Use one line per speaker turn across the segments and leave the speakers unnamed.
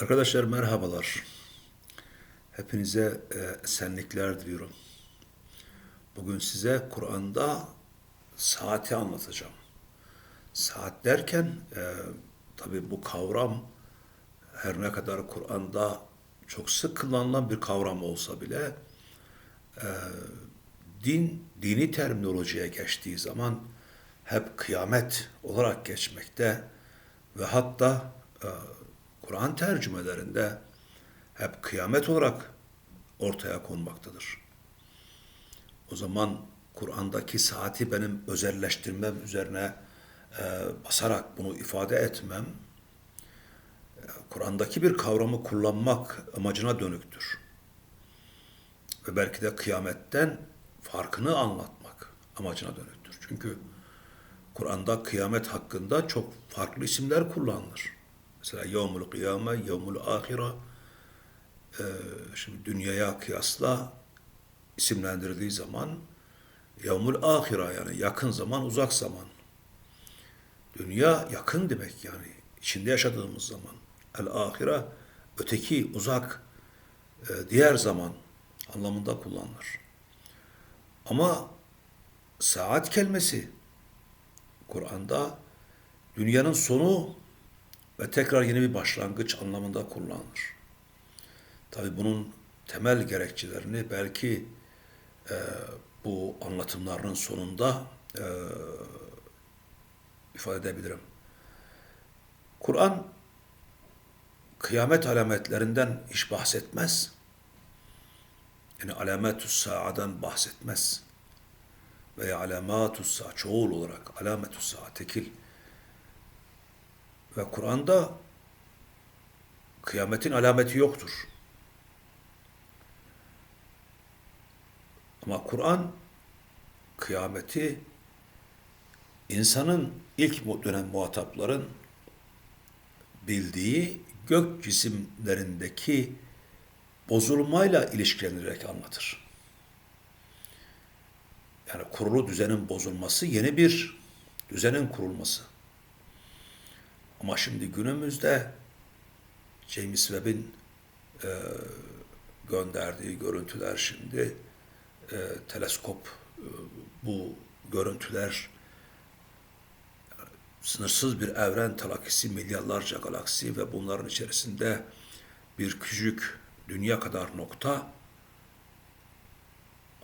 Arkadaşlar merhabalar. Hepinize e, esenlikler diliyorum. Bugün size Kur'an'da saati anlatacağım. Saat derken e, tabi bu kavram her ne kadar Kur'an'da çok sık kullanılan bir kavram olsa bile e, din, dini terminolojiye geçtiği zaman hep kıyamet olarak geçmekte ve hatta e, Kur'an tercümelerinde hep kıyamet olarak ortaya konmaktadır. O zaman Kur'an'daki saati benim özelleştirmem üzerine e, basarak bunu ifade etmem, e, Kur'an'daki bir kavramı kullanmak amacına dönüktür. Ve belki de kıyametten farkını anlatmak amacına dönüktür. Çünkü Kur'an'da kıyamet hakkında çok farklı isimler kullanılır. Mesela yevmul kıyame, yevmul ahira. Ee, şimdi dünyaya kıyasla isimlendirildiği zaman yevmul ahira yani yakın zaman, uzak zaman. Dünya yakın demek yani içinde yaşadığımız zaman. El ahira öteki, uzak, e, diğer zaman anlamında kullanılır. Ama saat kelimesi Kur'an'da dünyanın sonu ve tekrar yeni bir başlangıç anlamında kullanılır. Tabi bunun temel gerekçelerini belki e, bu anlatımların sonunda e, ifade edebilirim. Kur'an kıyamet alametlerinden hiç bahsetmez. Yani alametü sa'adan bahsetmez. Veya alamatü sa çoğul olarak alametü sa tekil ve Kur'an'da kıyametin alameti yoktur. Ama Kur'an kıyameti insanın ilk dönem muhatapların bildiği gök cisimlerindeki bozulmayla ilişkilendirerek anlatır. Yani kurulu düzenin bozulması yeni bir düzenin kurulması. Ama şimdi günümüzde James Webb'in e, gönderdiği görüntüler şimdi e, teleskop e, bu görüntüler sınırsız bir evren talakisi, milyarlarca galaksi ve bunların içerisinde bir küçük dünya kadar nokta.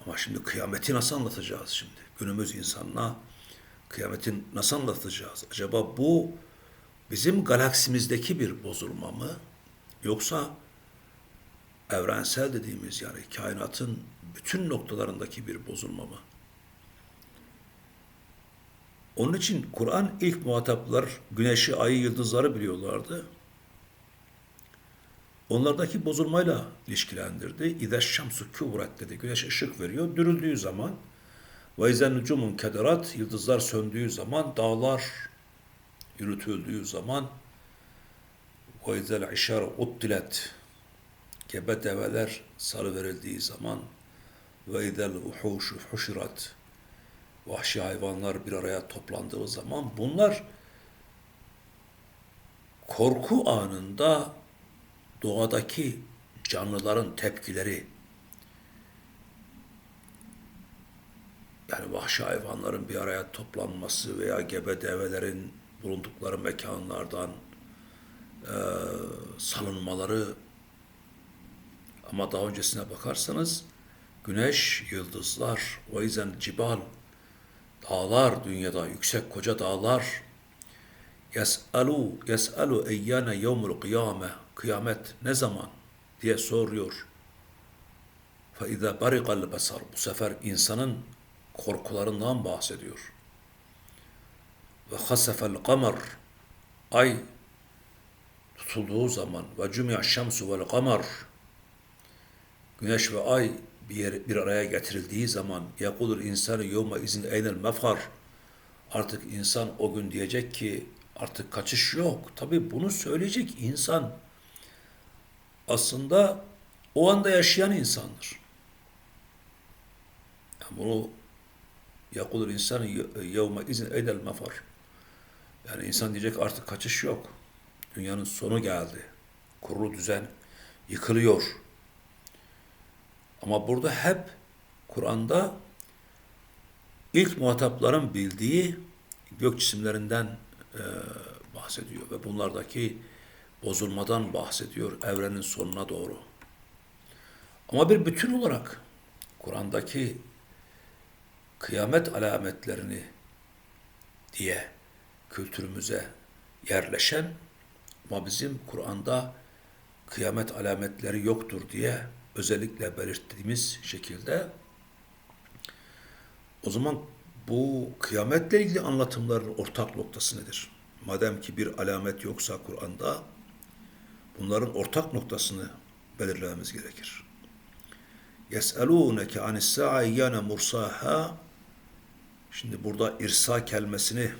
Ama şimdi kıyameti nasıl anlatacağız şimdi? Günümüz insanına kıyametin nasıl anlatacağız? Acaba bu bizim galaksimizdeki bir bozulma mı yoksa evrensel dediğimiz yani kainatın bütün noktalarındaki bir bozulma mı? Onun için Kur'an ilk muhataplar güneşi, ayı, yıldızları biliyorlardı. Onlardaki bozulmayla ilişkilendirdi. İde şamsu küvret dedi. Güneş ışık veriyor. Dürüldüğü zaman ve izen kederat yıldızlar söndüğü zaman dağlar yürütüldüğü zaman izel işar uttilet gebe develer sarı verildiği zaman idel uhuşu huşirat vahşi hayvanlar bir araya toplandığı zaman bunlar korku anında doğadaki canlıların tepkileri yani vahşi hayvanların bir araya toplanması veya gebe develerin bulundukları mekanlardan e, salınmaları. Ama daha öncesine bakarsanız güneş, yıldızlar, o yüzden cibal, dağlar dünyada, yüksek koca dağlar. Yes'alu yes'alu eyyane yevmul kıyame kıyamet ne zaman diye soruyor. Fe izâ bariqal basar. Bu sefer insanın korkularından bahsediyor ve hasefel kamer ay tutulduğu zaman ve cümi'a şemsu vel kamer güneş ve ay bir, yer, bir araya getirildiği zaman yakulur insanı yevme izin eynel mefar artık insan o gün diyecek ki artık kaçış yok. Tabi bunu söyleyecek insan. Aslında o anda yaşayan insandır. Yani bunu yakulur insanı yevme izin eynel mefar yani insan diyecek artık kaçış yok. Dünyanın sonu geldi. kurulu düzen yıkılıyor. Ama burada hep Kur'an'da ilk muhatapların bildiği gök cisimlerinden e, bahsediyor ve bunlardaki bozulmadan bahsediyor evrenin sonuna doğru. Ama bir bütün olarak Kur'an'daki kıyamet alametlerini diye kültürümüze yerleşen ama bizim Kur'an'da kıyamet alametleri yoktur diye özellikle belirttiğimiz şekilde o zaman bu kıyametle ilgili anlatımların ortak noktası nedir? Madem ki bir alamet yoksa Kur'an'da bunların ortak noktasını belirlememiz gerekir. يَسْأَلُونَكَ عَنِ السَّاعَ اِيَّانَ مُرْسَاهَا Şimdi burada irsa kelimesini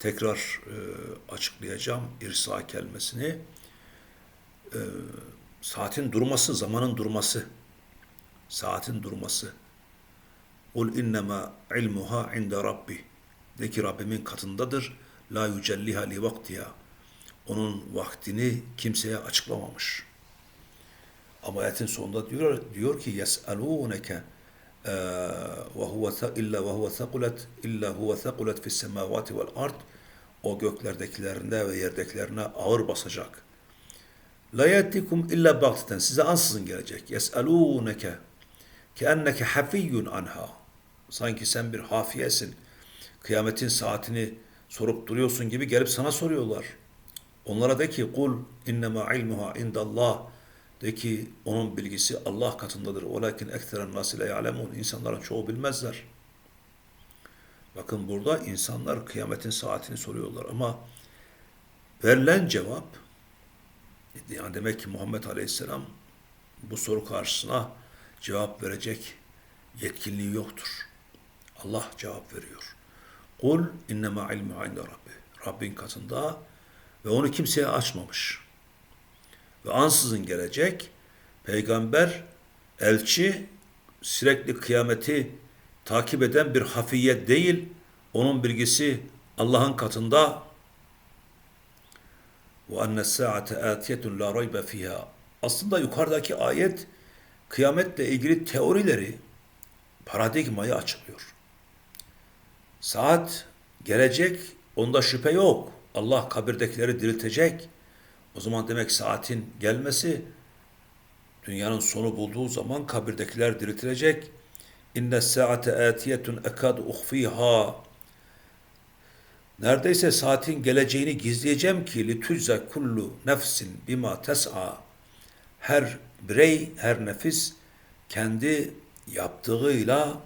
tekrar e, açıklayacağım. İrsa kelimesini e, saatin durması, zamanın durması. Saatin durması. Kul innema ilmuha inde rabbi. De ki Rabbimin katındadır. La yücelliha li vaktiha. Onun vaktini kimseye açıklamamış. Ama ayetin sonunda diyor, diyor ki yes'alûneke ve huve illa ve huve thaqulet illa huve thaqulet fis semavati vel ard o göklerdekilerine ve yerdekilerine ağır basacak. La yetikum illa bagteten size ansızın gelecek. Yes'alûneke keenneke hafiyyun anha. Sanki sen bir hafiyesin. Kıyametin saatini sorup duruyorsun gibi gelip sana soruyorlar. Onlara de ki kul innema ilmuha indallah de ki onun bilgisi Allah katındadır. Olakin ekseren nasi la ya'lemun. İnsanların çoğu bilmezler. Bakın burada insanlar kıyametin saatini soruyorlar ama verilen cevap yani demek ki Muhammed Aleyhisselam bu soru karşısına cevap verecek yetkinliği yoktur. Allah cevap veriyor. Kul innema ilmu inde Rabbi. Rabbin katında ve onu kimseye açmamış. Ve ansızın gelecek peygamber, elçi sürekli kıyameti takip eden bir hafiyet değil, onun bilgisi Allah'ın katında ve enne saate atiyetun la raybe. Aslında yukarıdaki ayet kıyametle ilgili teorileri, paradigmayı açıklıyor. Saat gelecek, onda şüphe yok. Allah kabirdekileri diriltecek. O zaman demek saatin gelmesi dünyanın sonu bulduğu zaman kabirdekiler diriltilecek. İnne saate atiyetun ekad uhfiha. Neredeyse saatin geleceğini gizleyeceğim ki litücze kullu nefsin bima tes'a. Her birey, her nefis kendi yaptığıyla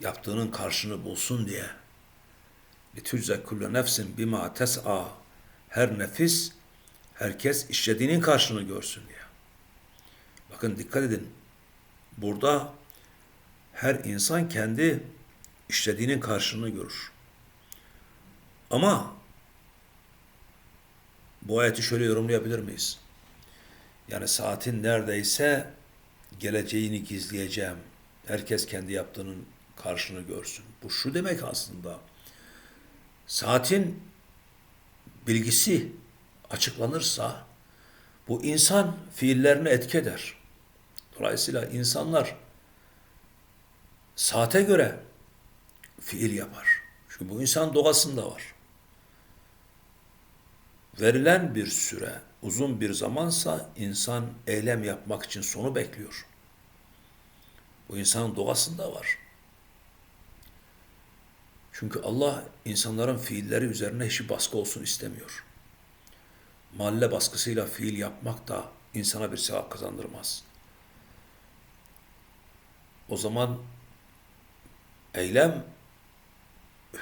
yaptığının karşını bulsun diye. Litücze kullu nefsin bima tes'a. Her nefis, herkes işlediğinin karşını görsün diye. Bakın dikkat edin. Burada her insan kendi işlediğinin karşılığını görür. Ama bu ayeti şöyle yorumlayabilir miyiz? Yani saatin neredeyse geleceğini gizleyeceğim. Herkes kendi yaptığının karşılığını görsün. Bu şu demek aslında. Saatin bilgisi açıklanırsa bu insan fiillerini etki eder. Dolayısıyla insanlar saate göre fiil yapar. Çünkü bu insan doğasında var. Verilen bir süre uzun bir zamansa insan eylem yapmak için sonu bekliyor. Bu insanın doğasında var. Çünkü Allah insanların fiilleri üzerine hiçbir baskı olsun istemiyor. Mahalle baskısıyla fiil yapmak da insana bir sevap kazandırmaz. O zaman eylem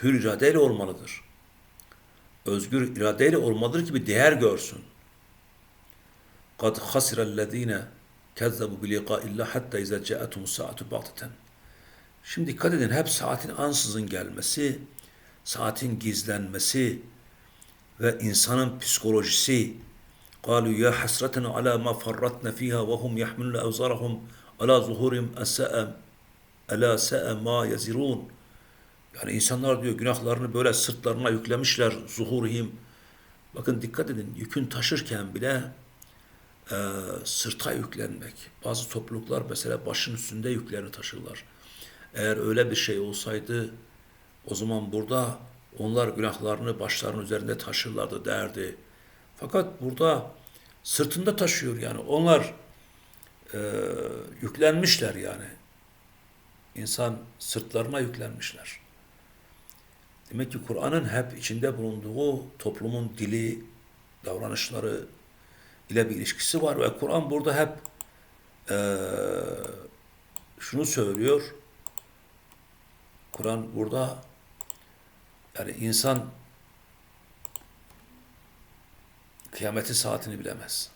hür iradeyle olmalıdır. Özgür iradeyle olmalıdır ki bir değer görsün. قَدْ خَسِرَ الَّذ۪ينَ كَذَّبُوا بِلِقَاءِ اللّٰهِ حَتَّى اِذَا جَاءَتُمُ السَّاعَةُ بَغْتَةً Şimdi dikkat edin hep saatin ansızın gelmesi, saatin gizlenmesi ve insanın psikolojisi قالوا يا حسرتنا على ما فرطنا فيها وهم يحملون أوزارهم على ظهورهم أساء Ela se'e ma yazirun. Yani insanlar diyor günahlarını böyle sırtlarına yüklemişler zuhurihim. Bakın dikkat edin yükün taşırken bile e, sırta yüklenmek. Bazı topluluklar mesela başın üstünde yüklerini taşırlar. Eğer öyle bir şey olsaydı o zaman burada onlar günahlarını başlarının üzerinde taşırlardı derdi. Fakat burada sırtında taşıyor yani onlar e, yüklenmişler yani. İnsan sırtlarına yüklenmişler. Demek ki Kur'an'ın hep içinde bulunduğu toplumun dili, davranışları ile bir ilişkisi var ve Kur'an burada hep e, şunu söylüyor. Kur'an burada yani insan kıyametin saatini bilemez.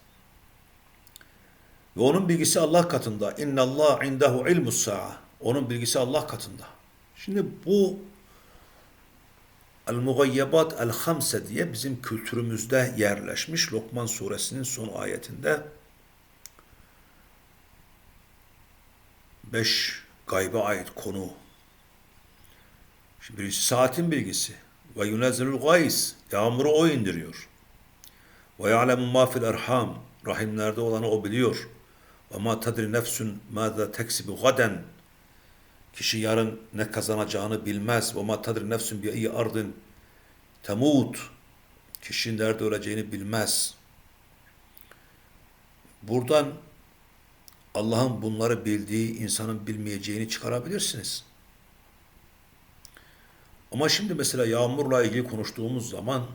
Ve onun bilgisi Allah katında. İnna Allah indahu ilmus sa'a. Onun bilgisi Allah katında. Şimdi bu El-Mugayyebat El-Hamse diye bizim kültürümüzde yerleşmiş Lokman suresinin son ayetinde beş gaybe ait konu. Şimdi birisi saatin bilgisi. Ve yunezzilul gays. Yağmuru o indiriyor. Ve ya'lemu ma fil erham. Rahimlerde olanı o biliyor. Ve ma tadri nefsun mâzâ teksibu gaden. Kişi yarın ne kazanacağını bilmez. Ve ma tadri nefsun bi iyi ardın temut. Kişi nerede öleceğini bilmez. Buradan Allah'ın bunları bildiği, insanın bilmeyeceğini çıkarabilirsiniz. Ama şimdi mesela yağmurla ilgili konuştuğumuz zaman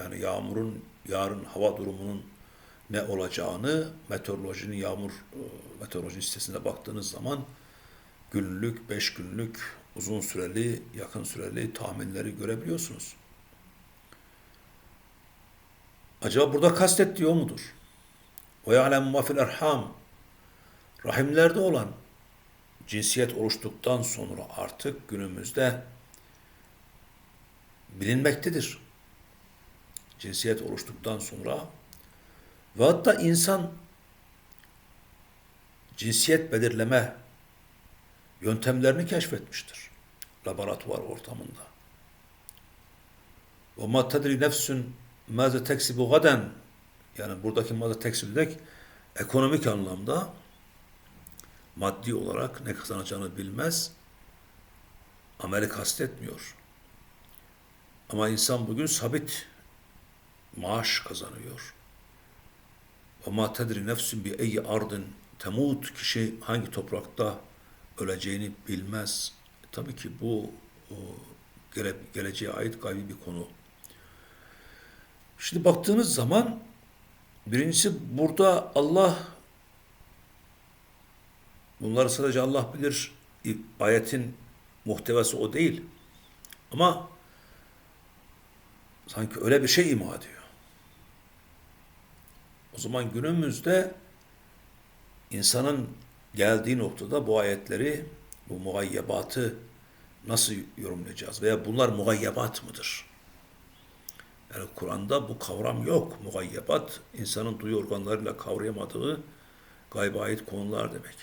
yani yağmurun yarın hava durumunun ne olacağını meteorolojinin yağmur e, meteoroloji sitesine baktığınız zaman günlük, beş günlük, uzun süreli, yakın süreli tahminleri görebiliyorsunuz. Acaba burada kastettiği o mudur? Ve ya'lem ma fil erham rahimlerde olan cinsiyet oluştuktan sonra artık günümüzde bilinmektedir. Cinsiyet oluştuktan sonra ve hatta insan cinsiyet belirleme yöntemlerini keşfetmiştir. Laboratuvar ortamında. Ve ma tedri nefsün maze teksibu gaden yani buradaki maze teksibu demek ekonomik anlamda maddi olarak ne kazanacağını bilmez. Ameli kastetmiyor. Ama insan bugün sabit maaş kazanıyor. Ve ma tedri nefsün bi eyyi ardın temut kişi hangi toprakta öleceğini bilmez. Tabii ki bu o, gele, geleceğe ait gaybi bir konu. Şimdi baktığınız zaman birincisi burada Allah bunları sadece Allah bilir. Ayetin muhtevası o değil. Ama sanki öyle bir şey ima ediyor. O zaman günümüzde insanın geldiği noktada bu ayetleri, bu mugayyebatı nasıl yorumlayacağız? Veya bunlar mugayyebat mıdır? Yani Kur'an'da bu kavram yok. Mugayyebat, insanın duyu organlarıyla kavrayamadığı gayba ait konular demek.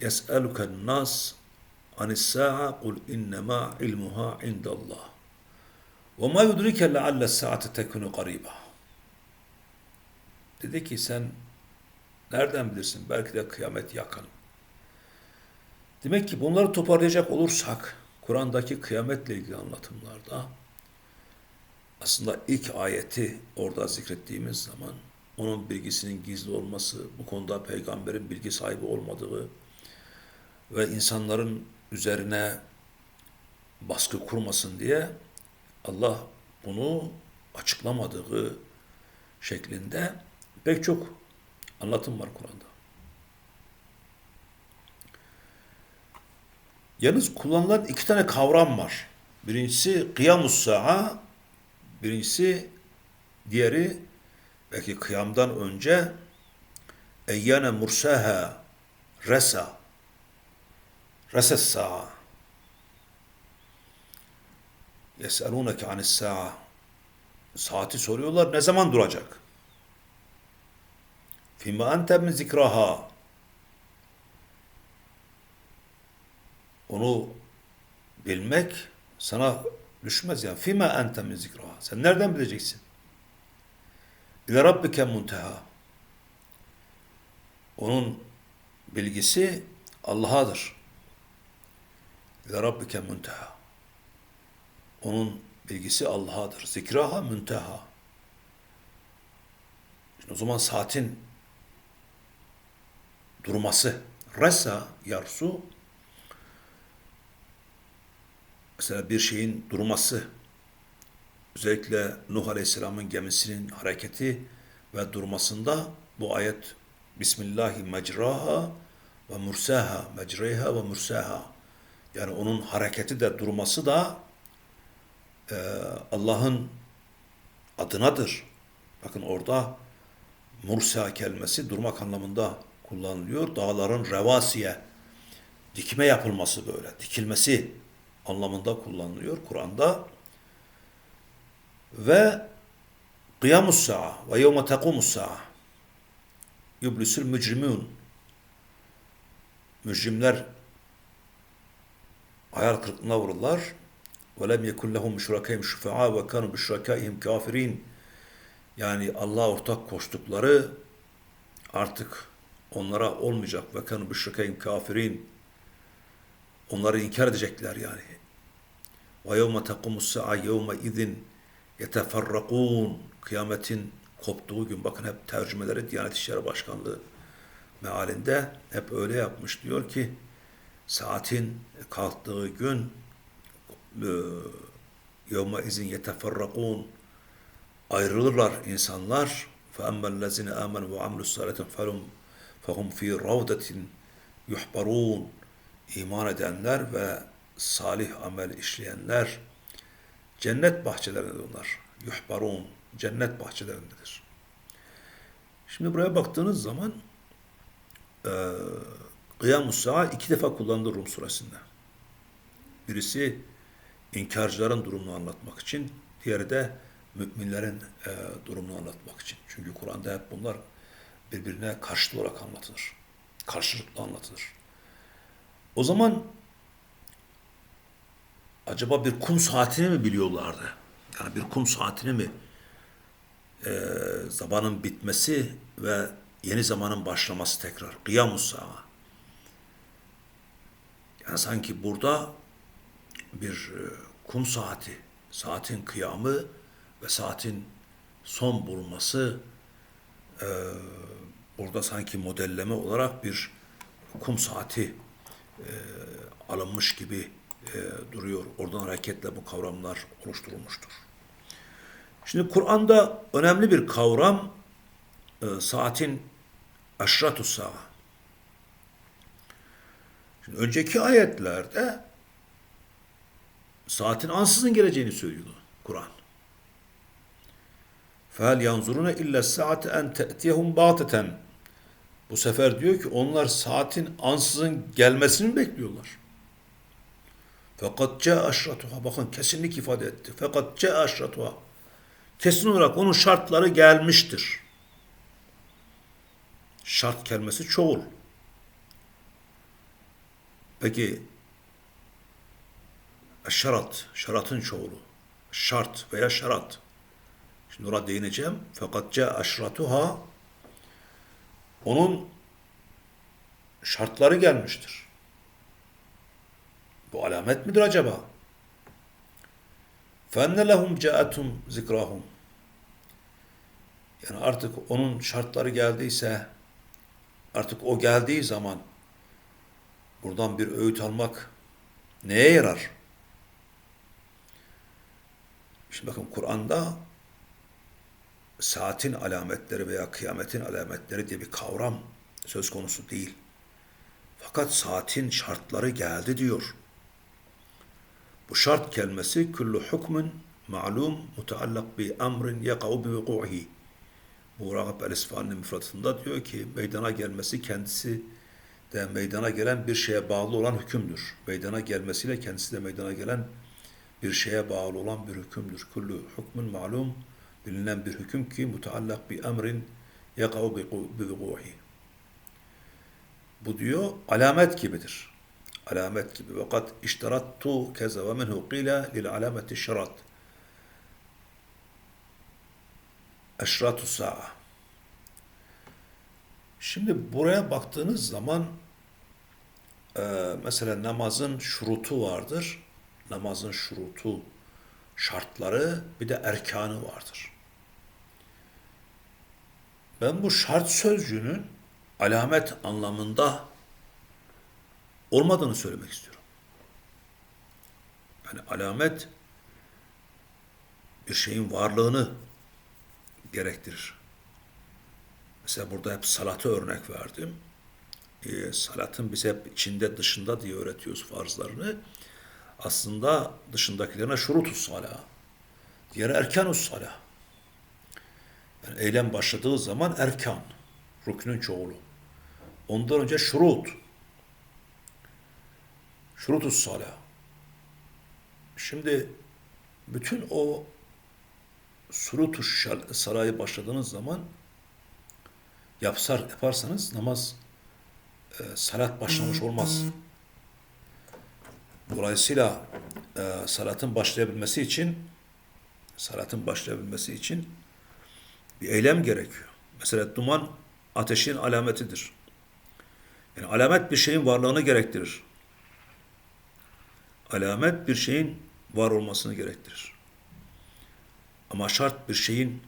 يَسْأَلُكَ النَّاسِ عَنِ السَّاعَةِ قُلْ اِنَّمَا عِلْمُهَا عِنْدَ اللّٰهِ وَمَا يُدْرِكَ لَعَلَّ السَّاعَةَ تَكُنُ قَرِيبًا Dedi ki sen nereden bilirsin? Belki de kıyamet yakın. Demek ki bunları toparlayacak olursak Kur'an'daki kıyametle ilgili anlatımlarda aslında ilk ayeti orada zikrettiğimiz zaman onun bilgisinin gizli olması, bu konuda peygamberin bilgi sahibi olmadığı ve insanların üzerine baskı kurmasın diye Allah bunu açıklamadığı şeklinde pek çok anlatım var Kur'an'da. Yalnız kullanılan iki tane kavram var. Birincisi kıyamus sa'a, birincisi diğeri belki kıyamdan önce eyyane mursaha resa reses sa'a yeselûneke anis sa'a saati soruyorlar ne zaman duracak? Fima ente min zikraha onu bilmek sana düşmez yani. Fima ente min zikraha. Sen nereden bileceksin? İle rabbike munteha. Onun bilgisi Allah'adır. İle rabbike munteha. Onun bilgisi Allah'adır. Zikraha münteha. Şimdi o zaman saatin durması. Ressa yarsu mesela bir şeyin durması özellikle Nuh Aleyhisselam'ın gemisinin hareketi ve durmasında bu ayet Bismillahi mecraha ve mursaha mecreha ve mursaha yani onun hareketi de durması da e, Allah'ın adınadır. Bakın orada mursa kelimesi durmak anlamında kullanılıyor. Dağların revasiye dikme yapılması böyle, dikilmesi anlamında kullanılıyor Kur'an'da. Ve kıyamus sa'a ve yevme tekumus sa'a yublisul mücrimun mücrimler hayal kırıklığına vururlar. Ve lem yekun lehum şurakayhim şufa'a ve kanu bişrakaihim kafirin. Yani Allah'a ortak koştukları artık onlara olmayacak. Ve kanu bişrakaihim kafirin. Onları inkar edecekler yani. Ve yevme tekumus sa'a yevme izin yeteferrakun. Kıyametin koptuğu gün bakın hep tercümeleri Diyanet İşleri Başkanlığı mealinde hep öyle yapmış diyor ki saatin kalktığı gün yevme izin yeteferrakun ayrılırlar insanlar فَاَمَّا الَّذِينَ آمَنُوا وَعَمْلُوا الصَّالَةِ فَهُمْ فَهُمْ فِي رَوْدَةٍ يُحْبَرُونَ iman edenler ve salih amel işleyenler cennet bahçelerinde onlar. Yuhbarun cennet bahçelerindedir. Şimdi buraya baktığınız zaman e, Kıyamus Sa'a iki defa kullanılır Rum suresinde. Birisi inkarcıların durumunu anlatmak için, diğeri de müminlerin e, durumunu anlatmak için. Çünkü Kur'an'da hep bunlar birbirine karşılıklı olarak anlatılır. Karşılıklı anlatılır. O zaman acaba bir kum saatini mi biliyorlardı? Yani bir kum saatini mi e, zamanın bitmesi ve yeni zamanın başlaması tekrar. Kıyamus sa'a. Yani sanki burada bir e, kum saati, saatin kıyamı ve saatin son bulması e, burada sanki modelleme olarak bir kum saati e, alınmış gibi e, duruyor. Oradan hareketle bu kavramlar oluşturulmuştur. Şimdi Kur'an'da önemli bir kavram e, saatin aşratu sa'a. Şimdi önceki ayetlerde saatin ansızın geleceğini söylüyordu Kur'an. فَهَلْ يَنْظُرُونَ اِلَّا السَّاعَةَ اَنْ تَأْتِيَهُمْ بَاطَةً Bu sefer diyor ki onlar saatin ansızın gelmesini bekliyorlar. Fakat ce aşratuha bakın kesinlik ifade etti. Fakat ce aşratuha kesin olarak onun şartları gelmiştir. Şart kelimesi çoğul. Peki şarat, şaratın çoğulu. Şart veya şarat. Şimdi ona değineceğim. Fakat ce aşratuha onun şartları gelmiştir. Bu alamet midir acaba? فَاَنَّ لَهُمْ جَاءَتُمْ zikrahum. Yani artık onun şartları geldiyse, artık o geldiği zaman buradan bir öğüt almak neye yarar? Şimdi bakın Kur'an'da saatin alametleri veya kıyametin alametleri diye bir kavram söz konusu değil. Fakat saatin şartları geldi diyor. Bu şart kelimesi kullu hukmun ma'lum mutallak bi emrin yaka'u bi vuku'ihi. Bu Ragıp el-İsfahani'nin müfratında diyor ki meydana gelmesi kendisi de meydana gelen bir şeye bağlı olan hükümdür. Meydana gelmesiyle kendisi de meydana gelen bir şeye bağlı olan bir hükümdür. Kullu hukmun ma'lum bilinen bir hüküm ki mutallak bi emrin yaka'u bi vuku'ihi. Bu diyor alamet gibidir alamet gibi. Fakat işterattu keza ve minhu qila lil alameti şerat. eşratu sa'a. Şimdi buraya baktığınız zaman e, mesela namazın şurutu vardır. Namazın şurutu, şartları bir de erkanı vardır. Ben bu şart sözcüğünün alamet anlamında olmadığını söylemek istiyorum. Yani alamet bir şeyin varlığını gerektirir. Mesela burada hep salatı örnek verdim. Ee, salatın biz hep içinde dışında diye öğretiyoruz farzlarını. Aslında dışındakilerine şurutus sala. Diğeri erkanus sala. Yani eylem başladığı zaman erkan. Rüknün çoğulu. Ondan önce şurut. Şurutus sala. Şimdi bütün o surutu sarayı başladığınız zaman yapsar yaparsanız namaz e, salat başlamış olmaz. Dolayısıyla e, salatın başlayabilmesi için salatın başlayabilmesi için bir eylem gerekiyor. Mesela duman ateşin alametidir. Yani alamet bir şeyin varlığını gerektirir. Alamet bir şeyin var olmasını gerektirir. Ama şart bir şeyin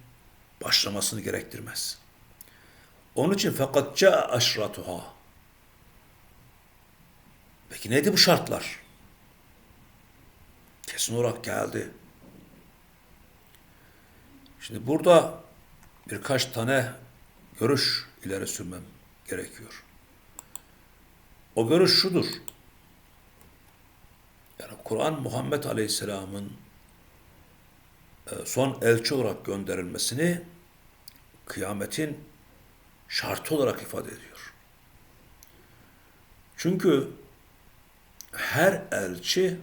başlamasını gerektirmez. Onun için fakat ca aşratuha. Peki neydi bu şartlar? Kesin olarak geldi. Şimdi burada birkaç tane görüş ileri sürmem gerekiyor. O görüş şudur. Yani Kur'an Muhammed Aleyhisselam'ın e, son elçi olarak gönderilmesini kıyametin şartı olarak ifade ediyor. Çünkü her elçi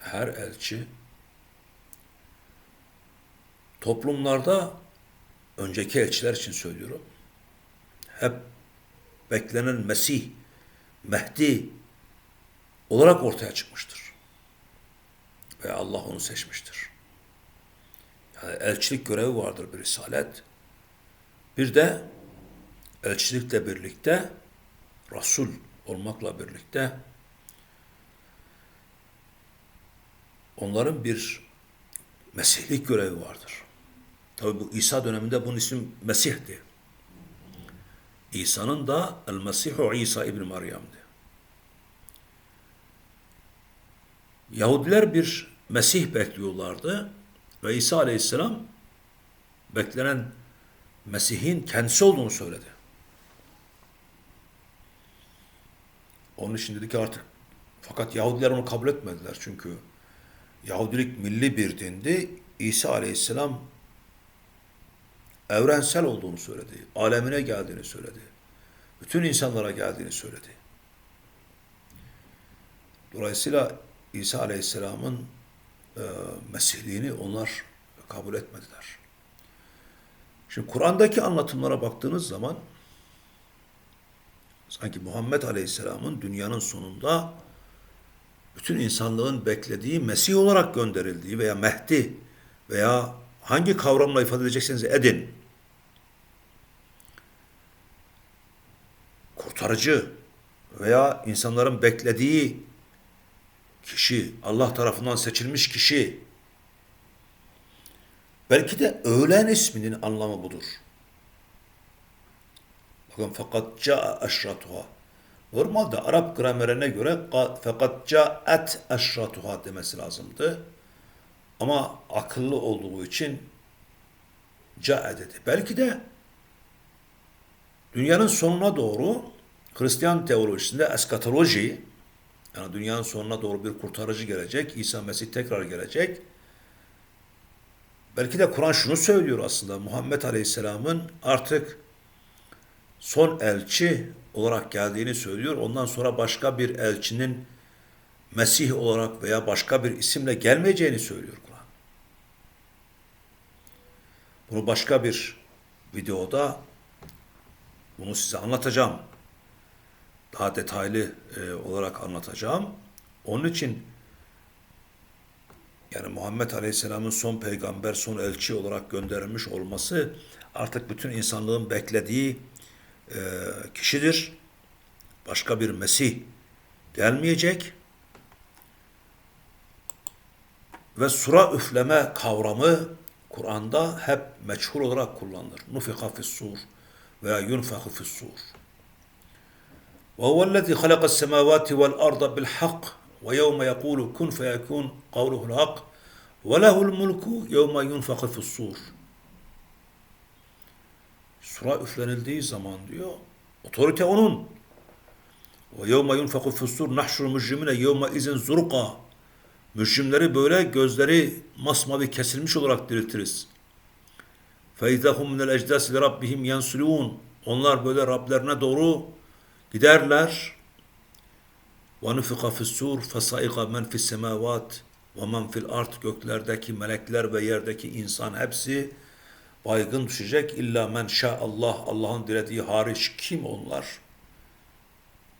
her elçi toplumlarda önceki elçiler için söylüyorum. Hep beklenen Mesih, Mehdi olarak ortaya çıkmıştır. Ve Allah onu seçmiştir. Yani elçilik görevi vardır bir risalet. Bir de elçilikle birlikte Resul olmakla birlikte onların bir mesihlik görevi vardır. Tabi bu İsa döneminde bunun ismi Mesih'ti. İsa'nın da El Mesihu İsa İbni Meryem'di. Yahudiler bir Mesih bekliyorlardı ve İsa Aleyhisselam beklenen Mesih'in kendisi olduğunu söyledi. Onun için dedi ki artık fakat Yahudiler onu kabul etmediler çünkü Yahudilik milli bir dindi. İsa Aleyhisselam evrensel olduğunu söyledi. Alemine geldiğini söyledi. Bütün insanlara geldiğini söyledi. Dolayısıyla İsa Aleyhisselam'ın e, Mesihliğini onlar kabul etmediler. Şimdi Kur'an'daki anlatımlara baktığınız zaman sanki Muhammed Aleyhisselam'ın dünyanın sonunda bütün insanlığın beklediği Mesih olarak gönderildiği veya Mehdi veya hangi kavramla ifade edecekseniz edin. Kurtarıcı veya insanların beklediği kişi, Allah tarafından seçilmiş kişi. Belki de öğlen isminin anlamı budur. Bakın fakat ca'a eşratuha. Normalde Arap gramerine göre fakat ca'et eşratuha demesi lazımdı. Ama akıllı olduğu için ca'a dedi. Belki de dünyanın sonuna doğru Hristiyan teolojisinde eskatoloji yani dünyanın sonuna doğru bir kurtarıcı gelecek. İsa Mesih tekrar gelecek. Belki de Kur'an şunu söylüyor aslında. Muhammed Aleyhisselam'ın artık son elçi olarak geldiğini söylüyor. Ondan sonra başka bir elçinin Mesih olarak veya başka bir isimle gelmeyeceğini söylüyor Kur'an. Bunu başka bir videoda bunu size anlatacağım daha detaylı e, olarak anlatacağım. Onun için yani Muhammed Aleyhisselam'ın son peygamber, son elçi olarak gönderilmiş olması artık bütün insanlığın beklediği e, kişidir. Başka bir Mesih gelmeyecek. Ve sura üfleme kavramı Kur'an'da hep meçhul olarak kullanılır. Nufika fis-sur veya yunfaku fis-sur. وهو الذي خلق السماوات والأرض بالحق ويوم يقول كن فيكون قوله الحق وله الملك يوم ينفخ في الصور Sura üflenildiği zaman diyor, otorite onun. Ve yevme yunfaku fissur nahşurul mücrimine yevme izin zurqa. Mücrimleri böyle gözleri masmavi kesilmiş olarak diriltiriz. Minel ecdasi li rabbihim yansulun. Onlar böyle Rablerine doğru giderler. Nufika fissur fesaika men fis semavat ve men fil art göklerdeki melekler ve yerdeki insan hepsi baygın düşecek. İlla men Allah Allah'ın dilediği hariç kim onlar?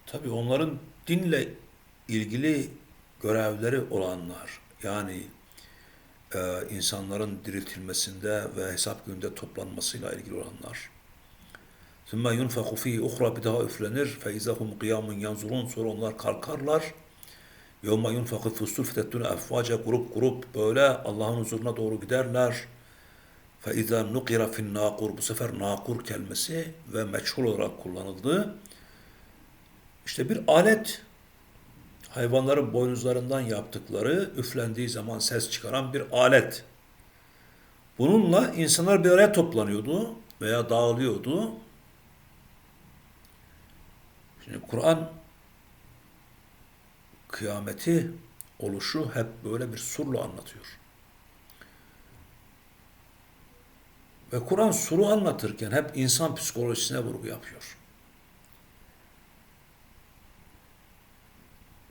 Tabi onların dinle ilgili görevleri olanlar yani e, insanların diriltilmesinde ve hesap gününde toplanmasıyla ilgili olanlar. ثُمَّ يُنْفَقُ ف۪يهِ اُخْرَى bir daha üflenir. فَاِذَا هُمْ قِيَامٌ يَنْظُرُونَ Sonra onlar kalkarlar. يَوْمَ يُنْفَقُ فِي السُّرْ فَتَتُّنَ اَفْوَاجَ Grup grup böyle Allah'ın huzuruna doğru giderler. فَاِذَا نُقِرَ فِي النَّاقُرِ Bu sefer nakur kelimesi ve meçhul olarak kullanıldı. İşte bir alet hayvanların boynuzlarından yaptıkları üflendiği zaman ses çıkaran bir alet. Bununla insanlar bir araya toplanıyordu veya dağılıyordu. Şimdi Kur'an kıyameti oluşu hep böyle bir surla anlatıyor. Ve Kur'an suru anlatırken hep insan psikolojisine vurgu yapıyor.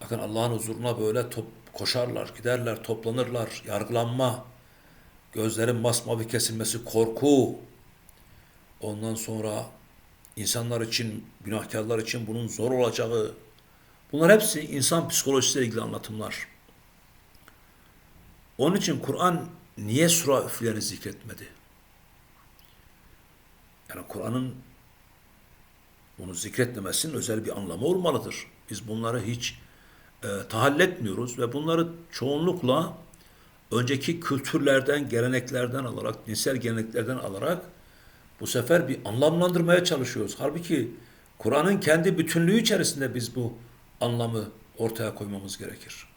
Bakın Allah'ın huzuruna böyle top, koşarlar, giderler, toplanırlar, yargılanma, gözlerin masmavi kesilmesi, korku, ondan sonra insanlar için, günahkarlar için bunun zor olacağı, bunlar hepsi insan psikolojisiyle ilgili anlatımlar. Onun için Kur'an niye sura üflerini zikretmedi? Yani Kur'an'ın bunu zikretmemesinin özel bir anlamı olmalıdır. Biz bunları hiç e, tahalletmiyoruz ve bunları çoğunlukla önceki kültürlerden, geleneklerden alarak, dinsel geleneklerden alarak bu sefer bir anlamlandırmaya çalışıyoruz. Halbuki Kur'an'ın kendi bütünlüğü içerisinde biz bu anlamı ortaya koymamız gerekir.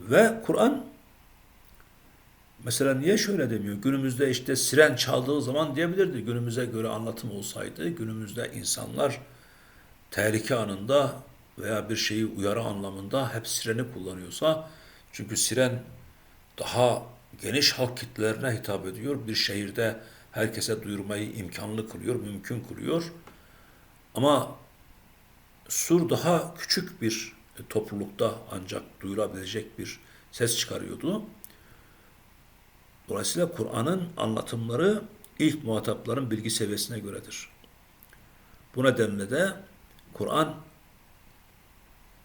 Ve Kur'an mesela niye şöyle demiyor? Günümüzde işte siren çaldığı zaman diyebilirdi. Günümüze göre anlatım olsaydı günümüzde insanlar tehlike anında veya bir şeyi uyarı anlamında hep sireni kullanıyorsa çünkü siren daha geniş halk kitlelerine hitap ediyor. Bir şehirde herkese duyurmayı imkanlı kılıyor, mümkün kılıyor. Ama sur daha küçük bir toplulukta ancak duyurabilecek bir ses çıkarıyordu. Dolayısıyla Kur'an'ın anlatımları ilk muhatapların bilgi seviyesine göredir. Bu nedenle de Kur'an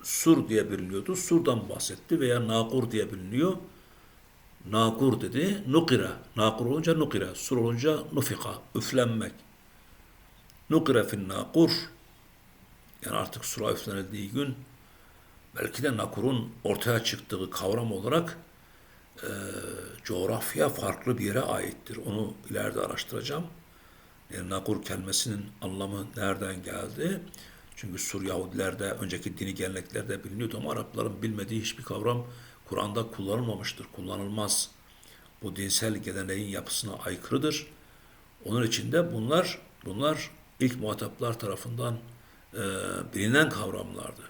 sur diye biliniyordu. Surdan bahsetti veya nakur diye biliniyor. Nakur dedi. Nukira. Nakur olunca nukira. Sur olunca nufika. Üflenmek. Nukira fin nakur. Yani artık sura üflenildiği gün belki de nakurun ortaya çıktığı kavram olarak e, coğrafya farklı bir yere aittir. Onu ileride araştıracağım. Yani nakur kelimesinin anlamı nereden geldi? Çünkü Sur Yahudilerde, önceki dini geleneklerde biliniyordu ama Arapların bilmediği hiçbir kavram Kur'an'da kullanılmamıştır, kullanılmaz. Bu dinsel geleneğin yapısına aykırıdır. Onun için de bunlar, bunlar ilk muhataplar tarafından e, bilinen kavramlardı.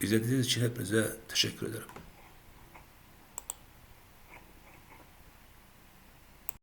İzlediğiniz için hepinize teşekkür ederim.